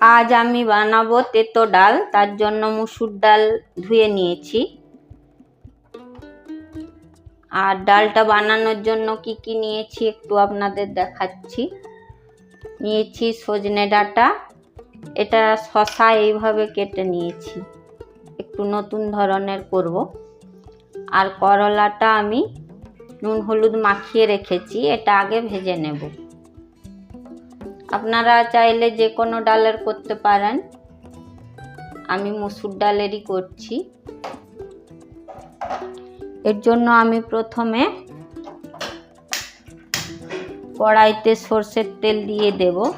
আজ আমি বানাবো তেতো ডাল, তার জন্য মুসুর ডাল ধুয়ে নিয়েছি। আর ডালটা বানানোর জন্য কি কি নিয়েছি একটু আপনাদের দেখাচ্ছি। নিয়েছি সজনে ডাঁটা, এটা শশা এইভাবে কেটে নিয়েছি। একটু নতুন ধরনের করব। আর করলাটা আমি নুন হলুদ মাখিয়ে রেখেছি, এটা আগে ভেজে নেব। আপনারা চাইলে যে কোনো ডালের করতে পারেন। আমি মসুর ডালেরই করছি। এর জন্য আমি প্রথমে কড়াইতে সর্ষের তেল দিয়ে দেব।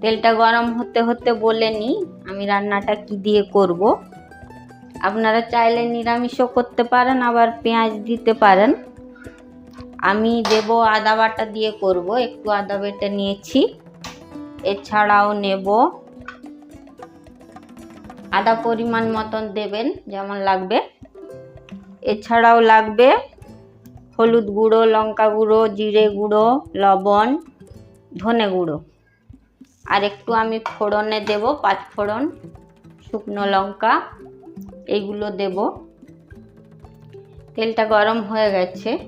তেলটা গরম হতে হতে বলে নিই আমি রান্নাটা কি দিয়ে করব? আপনারা চাইলে নিরামিষও করতে পারেন, আবার পেঁয়াজ দিতে পারেন। আমি দেব আদা বাটা দিয়ে করব, একটু আদা বেটে নিয়েছি। এছাড়াও নেব আদা পরিমাণ মতন দেবেন, যেমন লাগবে। এছাড়াও লাগবে হলুদ গুঁড়ো, লঙ্কা গুঁড়ো, জিরে গুঁড়ো, লবণ, ধনে গুঁড়ো। আর একটু আমি ফোড়নে দেব, পাঁচ ফোড়ন, শুকনো লঙ্কা, এইগুলো দেব। তেলটা গরম হয়ে গেছে।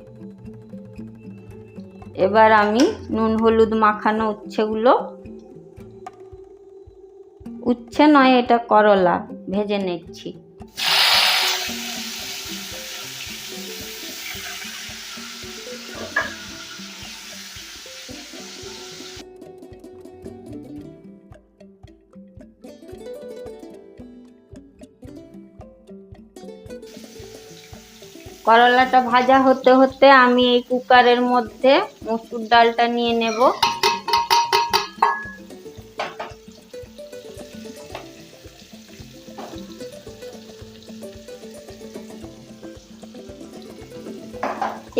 এবার আমি নুন, হলুদ মাখানো উচ্ছেগুলো। উচ্ছে নয়, এটা করলা, ভেজে নিচ্ছি। করলাটা ভাজা হতে হতে আমি এই কুকারের মধ্যে মসুর ডালটা নিয়ে নেব।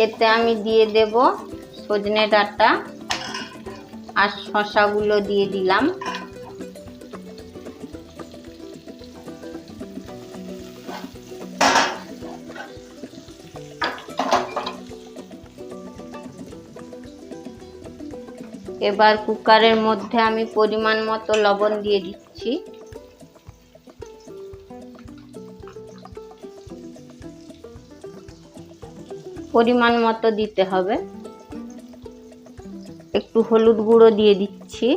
এতে আমি দিয়ে দেব সজনে ডাঁটা আর শশাগুলো দিয়ে দিলাম। এবার কুকারের মধ্যে আমি পরিমাণ মতো লবণ দিয়ে দিচ্ছি। পরিমাণ মতো দিতে হবে। একটু হলুদ গুঁড়ো দিয়ে দিচ্ছি।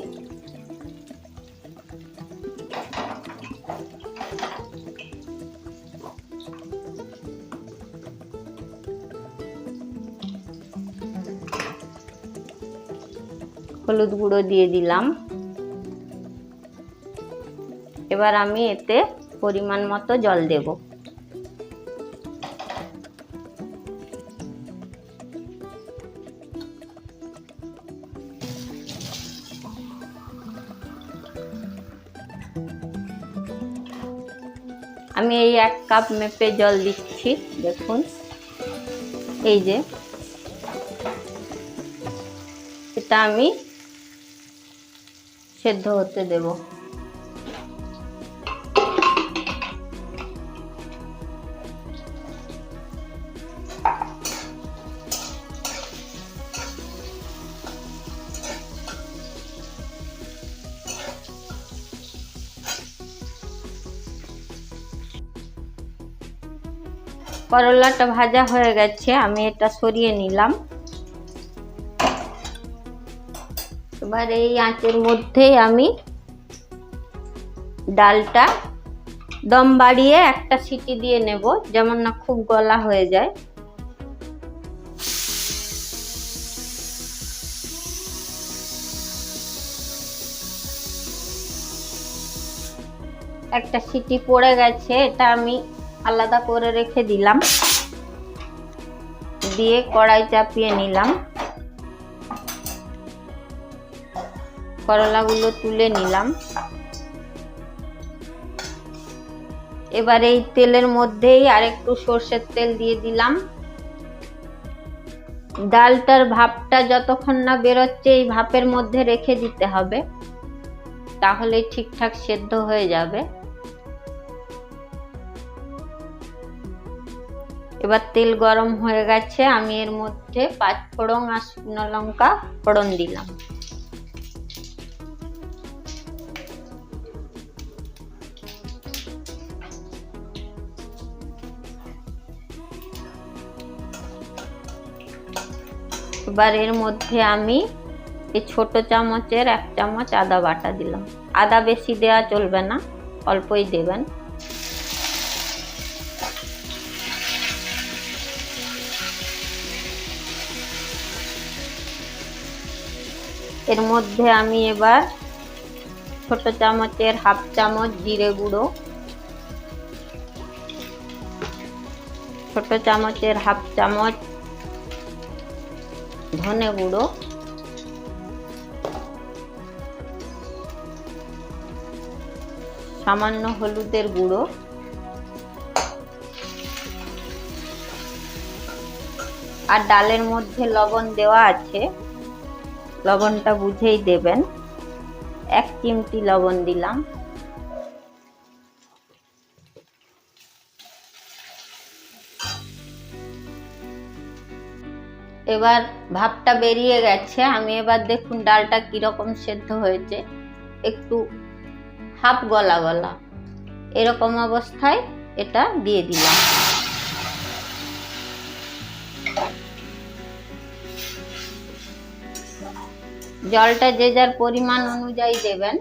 হলুদ গুঁড়ো দিয়ে দিলাম। এবার আমি এতে পরিমাণ মতো জল দেব। আমি এই এক কাপ মেপে জল দিচ্ছি, দেখুন। এই যে। এটা আমি সেদ্ধ হতে দেব। করলাটা ভাজা হয়ে গেছে আমি এটা সরিয়ে নিলাম। এবার এই আঁচের মধ্যেই আমি ডালটা দম বাড়িয়ে একটা সিটি দিয়ে নেব, যেমন না খুব গলা হয়ে যায়। একটা সিটি পড়ে গেছে, এটা আমি আলাদা করে রেখে দিলাম। দিয়ে কড়াই চাপিয়ে নিলাম। করলাগুলো তুলে নিলাম। এবার এই তেলের মধ্যেই আরেকটু সর্ষের তেল দিয়ে দিলাম। ডালটার ভাপটা যতক্ষণ না বেরোচ্ছে, এই ভাপের মধ্যে রেখে দিতে হবে। তাহলে ঠিকঠাক সেদ্ধ হয়ে যাবে। এবার তেল গরম হয়ে গেছে, আমি এর মধ্যে পাঁচ ফোড়ন আর শুকনো লঙ্কা ফোড়ন দিলাম। এবার এর মধ্যে আমি এই ছোট চামচের এক চামচ আদা বাটা দিলাম। আদা বেশি দেওয়া চলবে না, অল্পই দেবেন। এর মধ্যে আমি এবার ছোট চামচের হাফ চামচ জিরে গুঁড়ো, ছোট চামচের হাফ চামচ ধনে গুঁড়ো। সামান্য হলুদের গুঁড়ো। আর ডালের মধ্যে লবণ দেওয়া আছে। লবণটা বুঝেই দেবেন। এক চিমটি লবণ দিলাম। এবার ভাপটা বেরিয়ে গেছে। আমি এবার দেখুন ডালটা কীরকম সেদ্ধ হয়েছে। একটু হাফ গলা গলা। এরকম অবস্থায় এটা দিয়ে দিলাম। জলটা যে যার পরিমাণ অনুযায়ী দেবেন।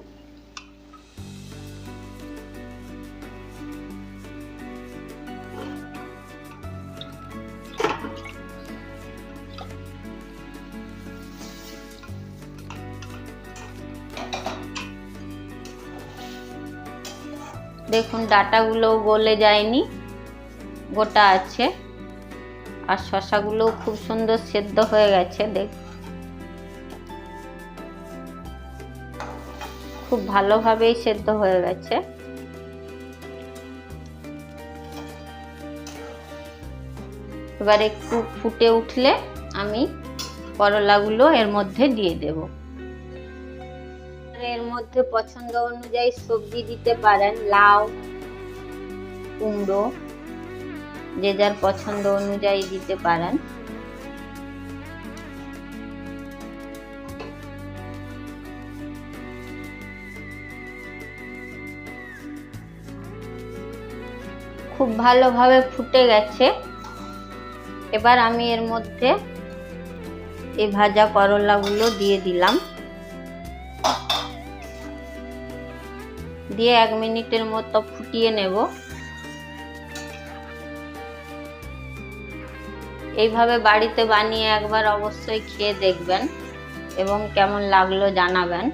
দেখুন, ডাটাগুলো গলে যায়নি, গোটা আছে। আর শশাগুলোও খুব সুন্দর সেদ্ধ হয়ে গেছে, দেখ। খুব ভালোভাবেই সেদ্ধ হয়ে গেছে। এবার একটু ফুটে উঠলে আমি করলাগুলো এর মধ্যে দিয়ে দেব। এর মধ্যে পছন্দ অনুযায়ী সবজি দিতে পারেন। লাউ, কুমড়ো, যে যার পছন্দ অনুযায়ী দিতে পারেন। খুব ভালোভাবে ফুটে গেছে। এবার আমি এর মধ্যে এই ভাজা করলাগুলো দিয়ে দিলাম। দিয়ে এক মিনিটের মতো ফুটিয়ে নেব। এইভাবে বাড়িতে বানিয়ে একবার অবশ্যই খেয়ে দেখবেন এবং কেমন লাগল জানাবেন।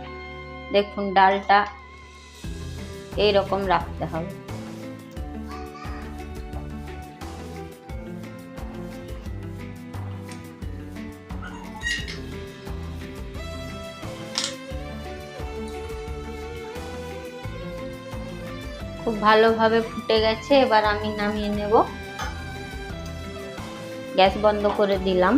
দেখুন, ডালটা এই রকম রাখতে হবে। খুব ভালোভাবে ফুটে গেছে, এবার আমি নামিয়ে নেব। গ্যাস বন্ধ করে দিলাম।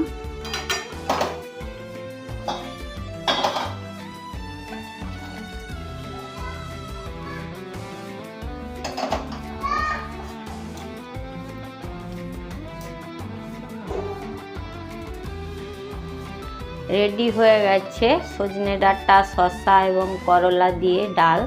রেডি হয়ে গেছে সজনে ডাঁটা, শসা এবং করলা দিয়ে ডাল।